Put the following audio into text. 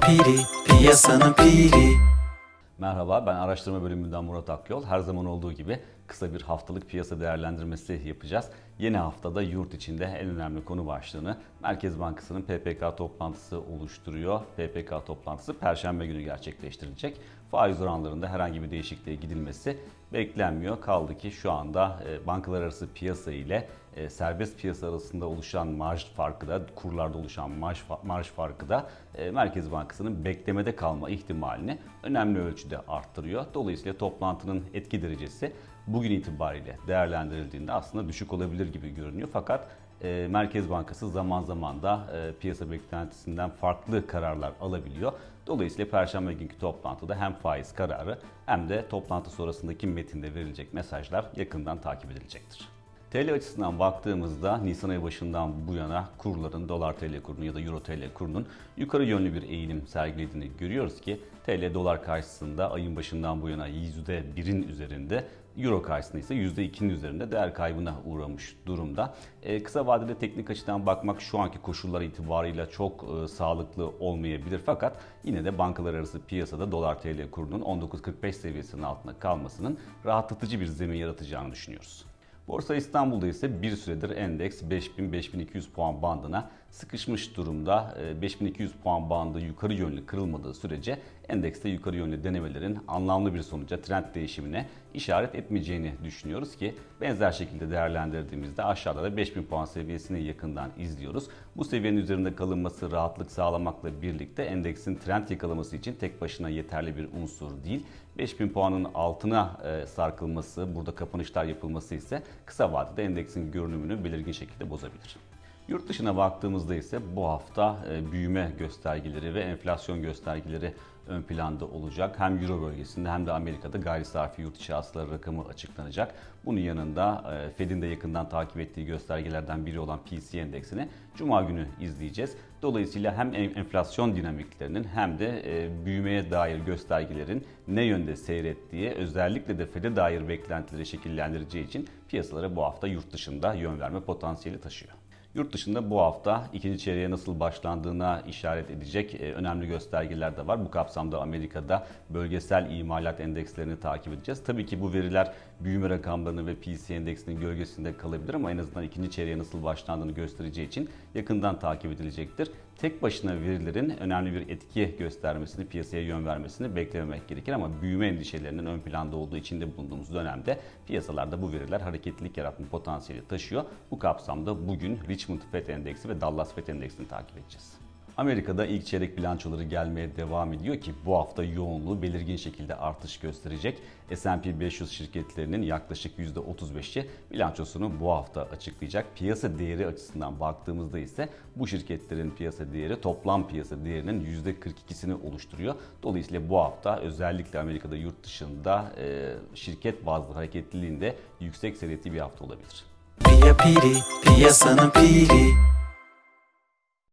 Piri, piyasanın piri. Merhaba, ben araştırma bölümünden Murat Akyol. Her zaman olduğu gibi kısa bir haftalık piyasa değerlendirmesi yapacağız. Yeni haftada yurt içinde en önemli konu başlığını Merkez Bankası'nın PPK toplantısı oluşturuyor. PPK toplantısı Perşembe günü gerçekleştirilecek. Faiz oranlarında herhangi bir değişikliğe gidilmesi beklenmiyor. Kaldı ki şu anda e, bankalar arası piyasa ile e, serbest piyasa arasında oluşan marj farkı da kurlarda oluşan marj, marj farkı da e, Merkez Bankası'nın beklemede kalma ihtimalini önemli ölçüde arttırıyor. Dolayısıyla toplantının etki derecesi bugün itibariyle değerlendirildiğinde aslında düşük olabilir gibi görünüyor. Fakat e, Merkez Bankası zaman zaman da e, piyasa beklentisinden farklı kararlar alabiliyor. Dolayısıyla Perşembe günkü toplantıda hem faiz kararı hem de toplantı sonrasındaki metinde verilecek mesajlar yakından takip edilecektir. TL açısından baktığımızda Nisan ayı başından bu yana kurların dolar TL kurunun ya da euro TL kurunun yukarı yönlü bir eğilim sergilediğini görüyoruz ki TL dolar karşısında ayın başından bu yana %1'in üzerinde Euro karşısında ise %2'nin üzerinde değer kaybına uğramış durumda. Ee, kısa vadede teknik açıdan bakmak şu anki koşullar itibarıyla çok e, sağlıklı olmayabilir fakat yine de bankalar arası piyasada dolar TL kurunun 19.45 seviyesinin altında kalmasının rahatlatıcı bir zemin yaratacağını düşünüyoruz. Borsa İstanbul'da ise bir süredir endeks 5000-5200 puan bandına sıkışmış durumda. Ee, 5200 puan bandı yukarı yönlü kırılmadığı sürece endekste yukarı yönlü denemelerin anlamlı bir sonuca trend değişimine işaret etmeyeceğini düşünüyoruz ki benzer şekilde değerlendirdiğimizde aşağıda da 5000 puan seviyesini yakından izliyoruz. Bu seviyenin üzerinde kalınması rahatlık sağlamakla birlikte endeksin trend yakalaması için tek başına yeterli bir unsur değil. 5000 puanın altına e, sarkılması, burada kapanışlar yapılması ise kısa vadede endeksin görünümünü belirgin şekilde bozabilir. Yurt dışına baktığımızda ise bu hafta e, büyüme göstergeleri ve enflasyon göstergeleri ön planda olacak. Hem Euro bölgesinde hem de Amerika'da gayri safi yurt içi hasılaları rakamı açıklanacak. Bunun yanında e, Fed'in de yakından takip ettiği göstergelerden biri olan PCE endeksini Cuma günü izleyeceğiz. Dolayısıyla hem en- enflasyon dinamiklerinin hem de e, büyümeye dair göstergelerin ne yönde seyrettiği özellikle de Fed'e dair beklentileri şekillendireceği için piyasalara bu hafta yurt dışında yön verme potansiyeli taşıyor. Yurt dışında bu hafta ikinci çeyreğe nasıl başlandığına işaret edecek e, önemli göstergeler de var. Bu kapsamda Amerika'da bölgesel imalat endekslerini takip edeceğiz. Tabii ki bu veriler büyüme rakamlarını ve PCE endeksinin gölgesinde kalabilir ama en azından ikinci çeyreğe nasıl başlandığını göstereceği için yakından takip edilecektir. Tek başına verilerin önemli bir etki göstermesini, piyasaya yön vermesini beklememek gerekir ama büyüme endişelerinin ön planda olduğu içinde bulunduğumuz dönemde piyasalarda bu veriler hareketlilik yaratma potansiyeli taşıyor. Bu kapsamda bugün Richmond Fed Endeksi ve Dallas Fed Endeksini takip edeceğiz. Amerika'da ilk çeyrek bilançoları gelmeye devam ediyor ki bu hafta yoğunluğu belirgin şekilde artış gösterecek. S&P 500 şirketlerinin yaklaşık %35'i bilançosunu bu hafta açıklayacak. Piyasa değeri açısından baktığımızda ise bu şirketlerin piyasa değeri toplam piyasa değerinin %42'sini oluşturuyor. Dolayısıyla bu hafta özellikle Amerika'da yurt dışında şirket bazlı hareketliliğinde yüksek seyrettiği bir hafta olabilir. Pia piri, piyasanın piri.